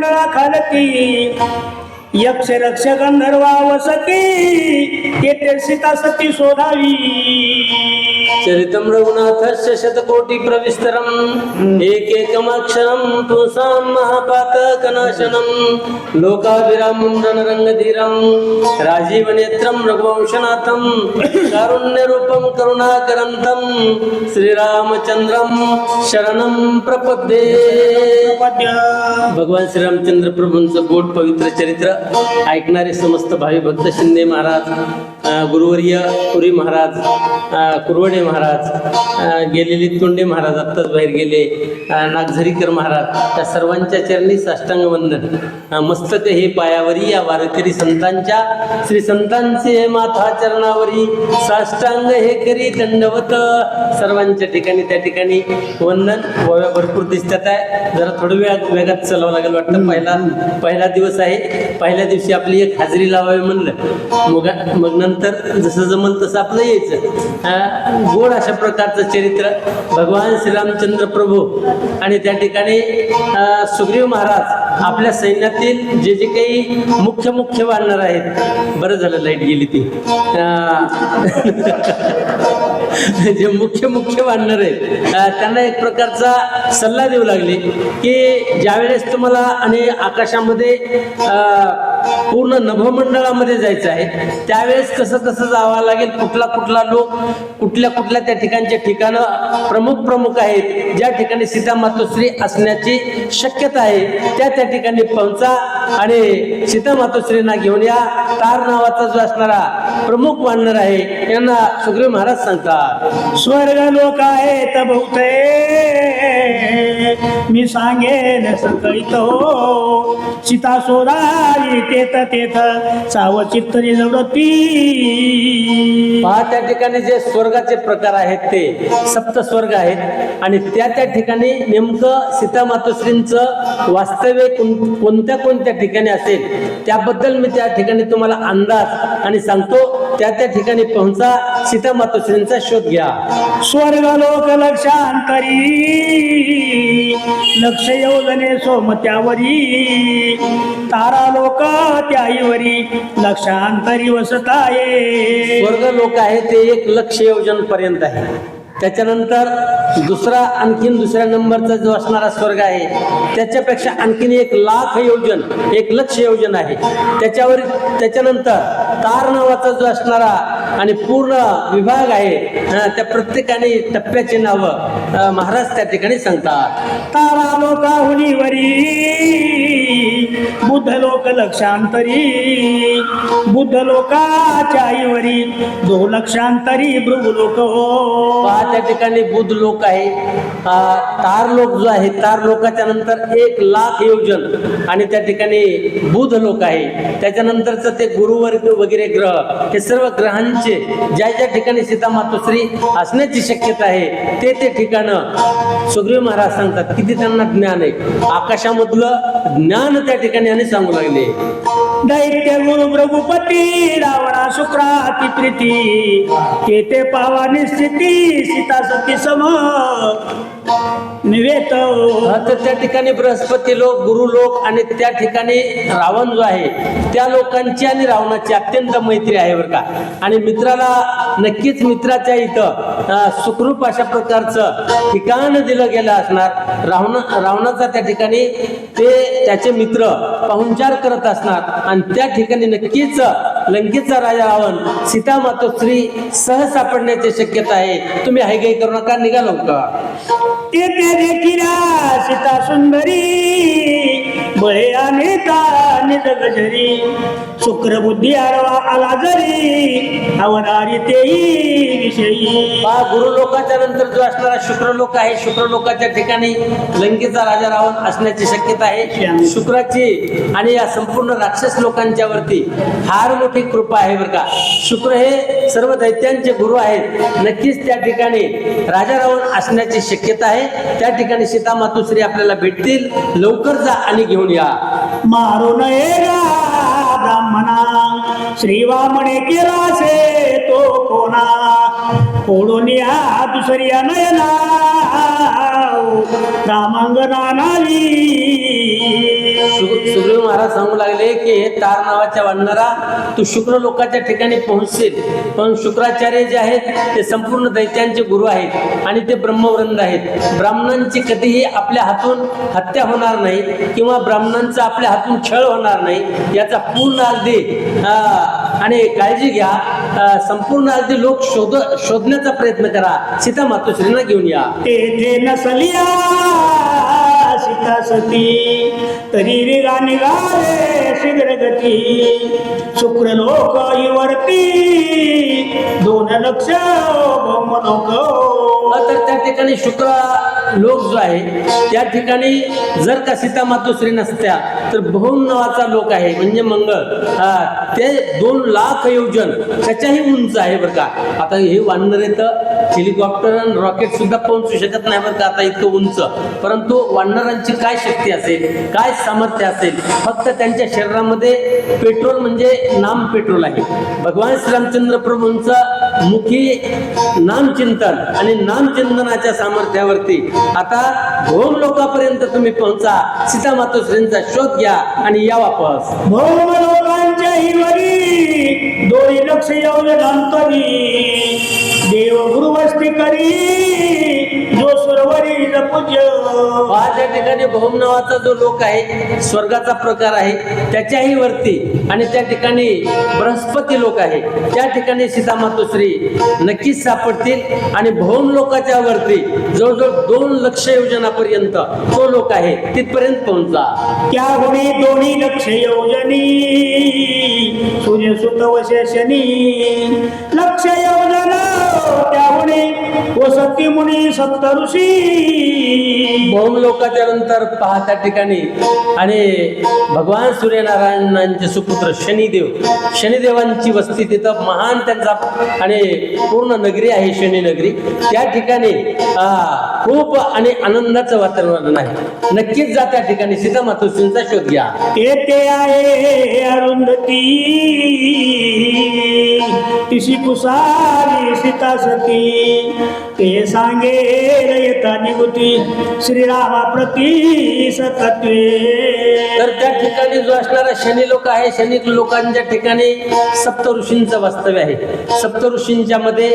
मंडळा खालती यक्ष रक्ष गंधर्वा वसती तेथे सीता सती शोधावी चरितं रघुनाथस्य शतकोटि प्रविस्तरम् एकैकमक्षरं पुंसां महापातकनाशनं लोकाभिरामं रणरङ्गधीरं राजीवनेत्रं रघुवंशनाथं कारुण्यरूपं करुणाकरन्तं श्रीरामचन्द्रं शरणं प्रपद्ये भगवान भगवान श्रीरामचंद्र प्रभूंचं गोड पवित्र चरित्र ऐकणारे समस्त भावी भक्त शिंदे महाराज गुरुवर्य पुरी महाराज कुरवडे महाराज गेलेले तोंडे महाराज आत्ताच बाहेर गेले नागझरीकर महाराज त्या सर्वांच्या चरणी साष्टांग वंदन. मस्तक हे पायावरी या वारकरी संतांच्या श्री संतांचे माथा चरणावरी साष्टांग हे करी दंडवत. सर्वांच्या ठिकाणी त्या ठिकाणी वंदन. भरपूर दिसतात आहे. जरा थोडं वेळात वेगात चालावं लागेल वाटतं. पहिला पहिला दिवस आहे. पहिल्या दिवशी आपली एक हाजरी लावावी म्हणलं. मग मग नंतर जसं जमल तसं आपलं यायचं. गोड अशा प्रकारचं चरित्र. भगवान श्रीरामचंद्र प्रभू आणि त्या ठिकाणी सुग्रीव महाराज आपल्या सैन्यातील जे जे काही मुख्य मुख्य वानर आहेत. बरं झालं लाइट गेली ती. जे मुख्य मुख्य वानर आहेत. त्यांना एक प्रकारचा सल्ला देऊ लागले की ज्यावेळेस तुम्हाला आणि आकाशामध्ये अं, पूर्ण नभमंडळामध्ये जायचं आहे. त्यावेळेस कसं कसं जावं लागेल कुठला कुठला लोक कुठल्या कुठल्या त्या ठिकाणचे ठिकाणं प्रमुख प्रमुख आहेत ज्या ठिकाणी सीता मातोश्री असण्याची शक्यता आहे त्या त्या ठिकाणी पोहोचा आणि सीता मातोश्रींना घेऊन या. तार नावाचा जो असणारा प्रमुख वानर आहे यांना सुग्रीव महाराज सांगतात. स्वर्ग लोक आहेत बहुते. मी सांगेन सकळीत हो सीता शोधावी तेथ तेथ. साव चित्तरी जवळती पहा त्या ठिकाणी जे स्वर्गाचे प्रकार आहेत ते सप्त स्वर्ग आहेत. आणि त्या त्या ठिकाणी नेमकं सीता मातोश्रींचं वास्तव्य कोण- कोणत्या कोणत्या ठिकाणी असेल त्याबद्दल मी त्या ठिकाणी तुम्हाला अंदाज आणि सांगतो. त्या त्या ठिकाणी पोहोचा. सीता मातोश्रींचा शोध घ्या. स्वर्ग लोक लक्षांतरी. लक्ष योजने सोमत्यावरी. तारा लोक त्याईवरी. लक्षांतरी वसताये. स्वर्ग लोक आहे ते एक लक्ष योजन पर्यंत आहे. त्याच्यानंतर दुसरा आणखीन दुसऱ्या नंबरचा जो असणारा स्वर्ग आहे त्याच्यापेक्षा आणखीन एक लाख योजन एक लक्ष योजन आहे. त्याच्यावर त्याच्यानंतर तार नावाचा जो असणारा आणि पूर्ण विभाग आहे. त्या प्रत्येकाने टप्प्याची नावं महाराज त्या ठिकाणी सांगतात. तारा लोकाहुनीवरी बुद्ध लोक लक्षांतरी बुद्ध लोकाच्या आईवरी दो लक्षांतरी भृगु लोक हो. त्या ठिकाणी बुध लोक आहे. तार लोक जो आहे तार लोकाच्या नंतर एक लाख योजन आणि त्या ठिकाणी बुध लोक आहे. त्याच्यानंतरचं ते गुरुवर्ग वगैरे ग्रह हे सर्व ग्रहांचे ज्या ज्या ठिकाणी सीतामातोश्री असण्याची शक्यता आहे ते ते ठिकाणं सुग्रीव महाराज सांगतात किती त्यांना ज्ञान आहे. आकाशामधलं ज्ञान त्या ठिकाणी आणि सांगू लागले. दैत्य गुरु प्रभुपती रावणा शुक्राती प्रीती केते पावा निश्चिती सीता सती सम. हा, तर त्या ठिकाणी बृहस्पती लोक गुरु लोक आणि त्या ठिकाणी रावण जो आहे त्या लोकांची आणि रावणाची अत्यंत मैत्री आहे बरं का. आणि मित्राला नक्कीच मित्राच्या इथं सुखरूप अशा प्रकारचं ठिकाण दिलं गेलं असणार. रावण रावणाचा त्या ठिकाणी ते त्याचे मित्र पाहुणचार करत असणार. आणि त्या ठिकाणी नक्कीच लंकेचा राजा रावण सीता मातोश्री सह सापडण्याची शक्यता आहे. तुम्ही हायगाई करू नका निघालो का देखिला सीता सुंदरी बळे आणि निज गजरी शुक्र बुद्धी आरवा आला जरी अवधारी तेही विषयी। पहा गुरु लोकाच्या नंतर जो असणारा शुक्र लोक आहे शुक्र लोकाच्या ठिकाणी लंकेचा राजा रावण असण्याची शक्यता आहे. शुक्राची आणि या संपूर्ण राक्षस लोकांच्या वरती फार मोठी कृपा आहे बरं का. शुक्र हे सर्व दैत्यांचे गुरु आहेत. नक्कीच त्या ठिकाणी राजा रावण असण्याची शक्यता आहे. त्या ठिकाणी सीता मातोश्री आपल्याला भेटतील. लवकर जा आणि घेऊन या. मारू नये गा ब्राह्मणा श्रीवामणे केला से तो कोणा फोडून या दुसऱ्या नयना रामांगना नावी सु- सुग्रीव महाराज सांगू लागले की हे तार नावाच्या वाढणारा तू शुक्र लोकांच्या ठिकाणी पोहोचशील. पण शुक्राचार्य जे आहेत ते संपूर्ण दैत्यांचे गुरु आहेत आणि ते ब्रह्मवृंद आहेत. ब्राह्मणांची कधीही आपल्या हातून हत्या होणार नाही किंवा ब्राह्मणांचा आपल्या हातून छळ होणार नाही याचा पूर्ण अगदी आणि काळजी घ्या. संपूर्ण अगदी लोक शोध शोधण्याचा प्रयत्न करा. सीता मातोश्रींना घेऊन या. तेथे नसलिया सीता सती. तरी विरा निघाले शीघ्रगती शुक्र लोक इवरती. दोन लक्ष तर त्या ठिकाणी शुक्र लोक जो आहे त्या ठिकाणी जर का सीता मातोश्री नसत्या तर बहुम नावाचा लोक आहे म्हणजे मंगळ. हा, ते दोन लाख योजन त्याच्याही उंच आहे बरं का. आता हे वानर येतं हेलिकॉप्टर आणि रॉकेट सुद्धा पोहोचू शकत नाही बरं का आता इतकं उंच. परंतु वाढणारांची काय शक्ती असेल काय सामर्थ्य असेल फक्त त्यांच्या शरीरामध्ये पेट्रोल म्हणजे नाम पेट्रोल आहे. भगवान श्रीरामचंद्र प्रभूंचं मुखी नामचिंतन आणि नामचिंतनाच्या सामर्थ्यावरती आता भोम लोकांपर्यंत तुम्ही पोहोचा सीता मातोश्रींचा शोध घ्या आणि या वापस. भोम लोकांच्या हिवरी दोन लक्ष योजनांतरी देव गुरुवस्ती करी जो सुरवरी पूज्य पहा त्या ठिकाणी भौम नावाचा जो लोक आहे स्वर्गाचा प्रकार आहे त्याच्याही वरती आणि त्या ठिकाणी बृहस्पती लोक आहे त्या ठिकाणी सीता मातोश्री नक्कीच सापडतील आणि भौम लोकाच्या वरती जवळजवळ दोन लक्ष योजनापर्यंत तो लोक आहे तिथपर्यंत पोहोचला. त्या होणी दोन्ही लक्ष योजनी सूर्य सुत वशनी लक्ष योजना क्या वसती मुनी सप्त ऋषी. भौम लोकाच्या नंतर पहा त्या ठिकाणी आणि भगवान सूर्यनारायणांचे सुपुत्र शनिदेव शनिदेवांची वस्ती तिथं महान त्यांचा आणि पूर्ण नगरी आहे शनी नगरी. त्या ठिकाणी खूप आणि आनंदाचं वातावरण आहे. नक्कीच जा त्या ठिकाणी सीता मातोश्रींचा शोध घ्या. येते आहे अरुंधती तिशी कुसारी सीता सती. ते सांगेल येता निगुती श्रीरामा प्रती सतत्वे तर त्या ठिकाणी जो असणारा शनी लोक आहे शनी लोकांच्या ठिकाणी सप्तऋषींचं वास्तव्य आहे. सप्तऋषींच्या मध्ये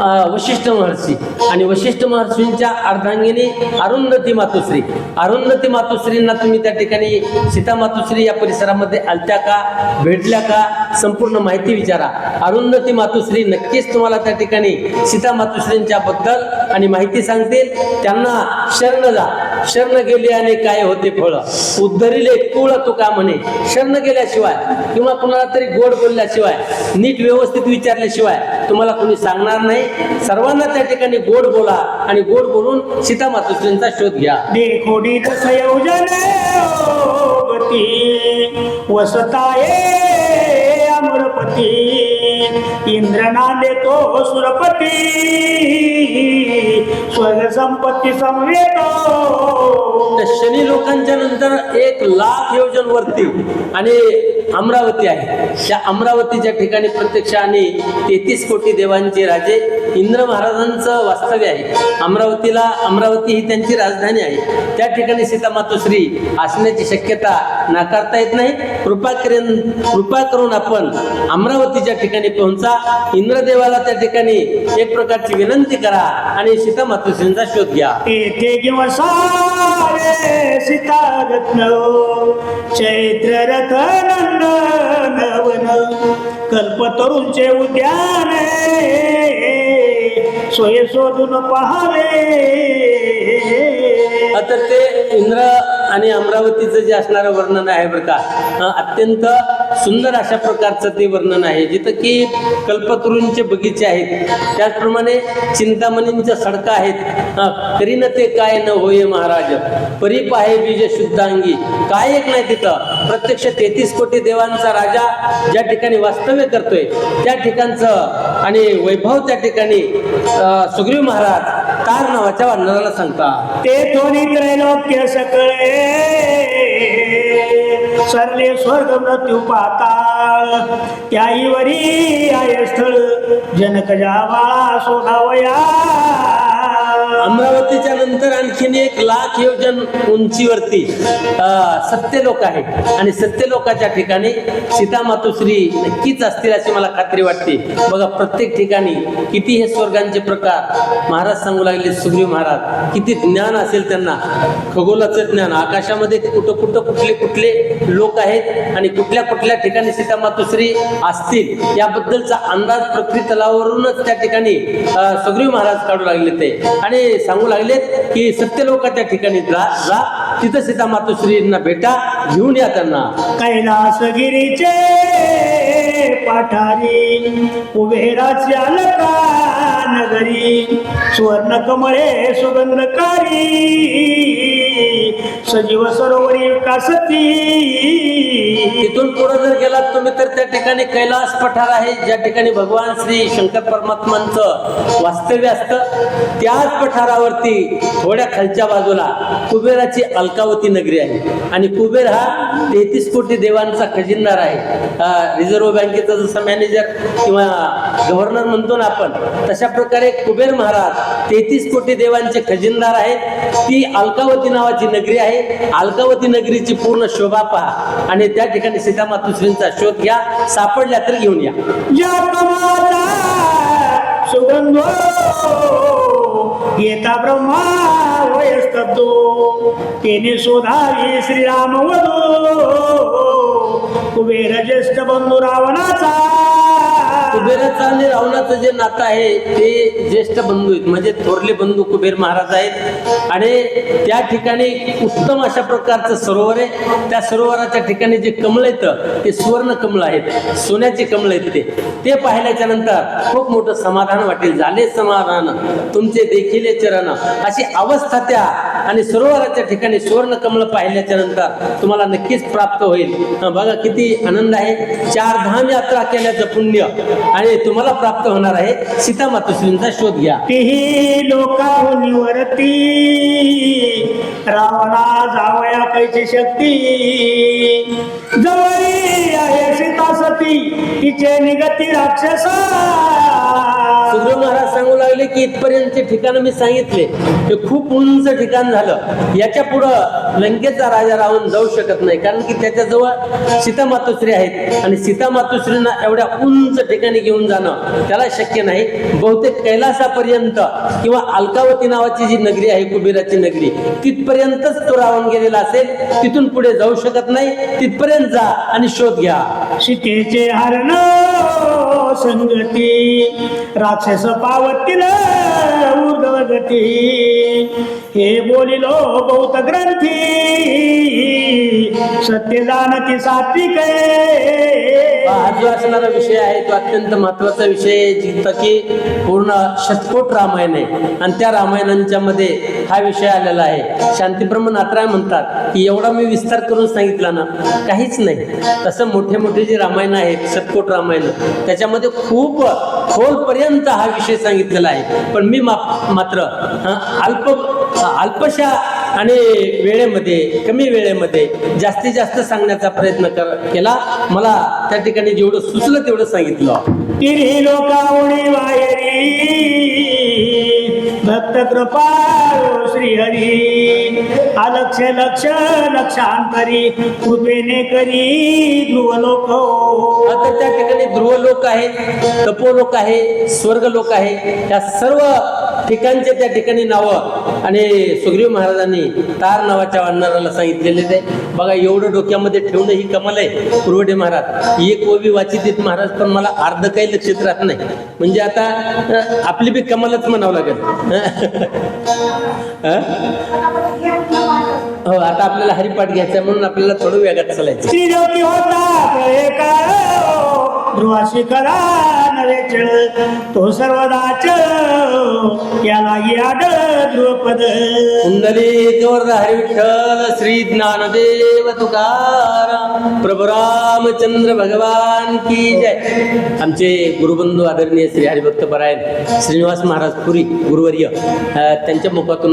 अं, वशिष्ठ महर्षी आणि वशिष्ठ महर्षींच्या अर्धांगिनी अरुंधती मातोश्री. अरुंधती मातोश्रींना तुम्ही त्या ठिकाणी सीता मातोश्री या परिसरामध्ये आलत्या का भेटल्या का? संपूर्ण माहिती विचारा. अरुंधती मातोश्री नक्कीच तुम्हाला त्या ठिकाणी सीता मातुश्रींच्या बद्दल आणि माहिती सांगतील. त्यांना शरण जा. शरण गेली आणि काय होते फळ? उद्धरिले कुळ तुका म्हणे. शरण गेल्याशिवाय किंवा कुणाला तरी गोड बोलल्याशिवाय नीट व्यवस्थित विचारल्याशिवाय तुम्हाला कोणी सांगणार नाही. सर्वांना त्या ठिकाणी गोड बोला आणि गोड बोलून सीता मातोश्रींचा शोध घ्या. देखोडी संयोजन गती वसताये अमरपती इंद्रना देतो सुरपती स्वर्ग संपत्ती समवेतो शनी लोकांच्या नंतर एक लाख योजन वरती. आणि अमरावती आहे. त्या अमरावतीच्या ठिकाणी प्रत्यक्ष आणि तेहतीस कोटी देवांचे राजे इंद्र महाराजांचं वास्तव्य आहे. अमरावतीला अमरावती ही त्यांची राजधानी आहे. त्या ठिकाणी सीता मातोश्री असण्याची शक्यता नाकारता येत नाही. कृपा करून कृपा करून आपण अमरावतीच्या ठिकाणी पोहोचा. इंद्रदेवाला त्या ठिकाणी एक प्रकारची विनंती करा आणि सीता मातोश्रींचा शोध घ्या. किंवा सीता रत्न चैत्र रथ नवन कल्पतरूंचे उद्यान सोय शोधून पहावे आता ते इंद्र आणि अमरावतीचं जे असणारं वर्णन आहे बरं का अत्यंत सुंदर अशा प्रकारचं ते वर्णन आहे जिथं की कल्पतरूंचे बगीचे आहेत. त्याचप्रमाणे चिंतामणींच्या सडका आहेत. अं, करीन ते काय न होय महाराज. परीप आहे बीज शुद्धांगी. काय एक नाही तिथं. प्रत्यक्ष तेहतीस कोटी देवांचा राजा ज्या ठिकाणी वास्तव्य करतोय त्या ठिकाणचं आणि वैभव त्या ठिकाणी सुग्रीव महाराज तार नावाच्या वानराला सांगता ते थोडी त्रैलोक्य सकळे सरले स्वर्ग मृत्यू पाताळ. त्याईवरी आय स्थळ जनक जावा सोडावया अमरावतीच्या नंतर आणखीन एक लाख योजन उंचीवरती सत्य सत्यलोक आहे आणि सत्यलोकाच्या ठिकाणी सीता मातोश्री नक्कीच असतील अशी मला खात्री वाटते. बघा प्रत्येक ठिकाणी किती हे स्वर्गांचे प्रकार. महाराज सांगू लागले सुग्रीव महाराज किती ज्ञान असेल त्यांना. खगोलाचं ज्ञान आकाशामध्ये कुठं कुठं कुठले कुठले लोक आहेत आणि कुठल्या कुठल्या ठिकाणी सीता मातोश्री असतील याबद्दलचा अंदाज पृथ्वी तलावरूनच त्या ठिकाणी सुग्रीव महाराज काढू लागले ते. आणि सांगू लागलेत की सत्य ठिकाणी जा जा. तिथं सीता मातोश्रींना भेटा घेऊन या त्यांना. कैलासगिरीचे पाठारी कुबेराच्या नगरी सुवर्ण कमळे सुगंधकारी सजीव सरोवरी कासती तिथून पुढे जर गेलात तुम्ही तर त्या ठिकाणी कैलास पठार आहे ज्या ठिकाणी भगवान श्री शंकर परमात्मांचं वास्तव्य असतं. त्याच पठारावरती थोड्या खालच्या बाजूला कुबेराची अलकावती नगरी आहे. आणि कुबेर हा तेहतीस कोटी देवांचा खजिनदार आहे. रिझर्व्ह बँकेचा जसा मॅनेजर किंवा गव्हर्नर म्हणतो ना आपण तशा प्रकारे कुबेर महाराज तेहतीस कोटी देवांचे खजिनदार आहेत. ती अलकावती नावाची नगरी आहे. अलकावती नगरीची पूर्ण शोभा पहा आणि त्या ठिकाणी सीतामा तुसरींचा शोध घ्या. सापडल्या तर घेऊन या. सुगंध गीता ब्रह्मा वयस्तब्दो तेने शोधावी श्रीराम वधो कुबेर ज्येष्ठ बंधू रावणाचा कुबेर आणि रावणाचं जे नातं आहे ते ज्येष्ठ बंधू आहेत. म्हणजे थोरले बंधू कुबेर महाराज आहेत. आणि त्या ठिकाणी उत्तम अशा प्रकारचं सरोवर आहे. त्या सरोवराच्या ठिकाणी जे कमळ येतं ते सुवर्ण कमळ आहेत. सोन्याचे कमळ आहेत ते. ते पाहिल्याच्या नंतर खूप मोठं समाधान वाटेल. झाले समाधान. तुमचे देखील चरण अशी अवस्था त्या. आणि सरोवराच्या ठिकाणी सुवर्ण कमळ पाहिल्याच्या नंतर तुम्हाला नक्कीच प्राप्त होईल. बघा किती आनंद आहे. चार धाम यात्रा केल्याचं पुण्य. आणि तुम्हाला प्राप्त होणार आहे सीता मातोश्रींचा शोध घ्या. तेही लोकावरती रावणा जावया कैची शक्ती. जवळी आहे सीता सती तिचे निगती राक्षसा. सुग्रीव महाराज सांगू लागले की इथपर्यंतचे ठिकाण मी सांगितले. ते खूप उंच ठिकाण झालं. याच्या पुढं लंकेचा राजा रावण जाऊ शकत नाही. कारण की त्याच्याजवळ सीता मातोश्री आहेत. आणि सीता मातोश्रींना एवढ्या उंच ठिकाणी घेऊन जाणं त्याला शक्य नाही. बहुतेक कैलासापर्यंत किंवा अलकावती नावाची जी नगरी आहे कुबेराची नगरी तिथपर्यंतच तो रावण गेलेला असेल. तिथून पुढे जाऊ शकत नाही. तिथपर्यंत जा आणि शोध घ्या. सीतेचे हरण संगती राक्षस पावतील उर्धव हे बोलिलो बहुत ग्रंथी सत्य जाणती सात्विक हा जो असणारा विषय आहे तो अत्यंत महत्त्वाचा विषय आहे जिथं की पूर्ण शतकोट रामायण आहे. आणि त्या रामायणांच्या मध्ये हा विषय आलेला आहे. शांतीब्रह्म नात्राय म्हणतात की एवढा मी विस्तार करून सांगितला ना काहीच नाही. तसं मोठे मोठे जे रामायण आहेत शतकोट रामायण त्याच्यामध्ये खूप खोलपर्यंत हा विषय सांगितलेला आहे. पण मी मा- मात्र अल्प अल्पशा आणि वेळेमध्ये कमी वेळेमध्ये जास्तीत जास्त सांगण्याचा प्रयत्न कर केला. मला त्या ठिकाणी जेवढं सुचलं तेवढं सांगितलं. तिरी लोकावणी वायरी भक्त कृपाळू श्रीहरी. अलक्ष लक्ष लक्षांतरी कृपेने करी ध्रुव लोक आता त्या ठिकाणी ध्रुव लोक आहे तपो लोक आहे स्वर्ग लोक आहे. या सर्व ठिकाणचे त्या ठिकाणी नावं आणि सुग्रीव महाराजांनी तार नावाच्या वानराला सांगितलेले ते. बघा एवढं डोक्यामध्ये ठेवणं ही कमाल आहे पुरवडे महाराज. एक ओबी वाचित महाराज पण मला अर्ध काही लक्षात राहत नाही. म्हणजे आता आपली बी कमालच म्हणावं लागेल. हो आता आपल्याला हरिपाठ घ्यायचा म्हणून आपल्याला थोडं वेगात चालायचं श्रीज्योती ध्रुवाशी करा नवे चळ तो सर्वदाच याला आडळ ध्रुवपद कुंडली गौरदा हरी विठ्ठल श्री ज्ञानदेव तुकाराम. प्रभू रामचंद्र भगवान की जय. आमचे गुरुबंधू आदरणीय श्री हरिभक्त परायण श्रीनिवास महाराज पुरी गुरुवर्य त्यांच्या मुखातून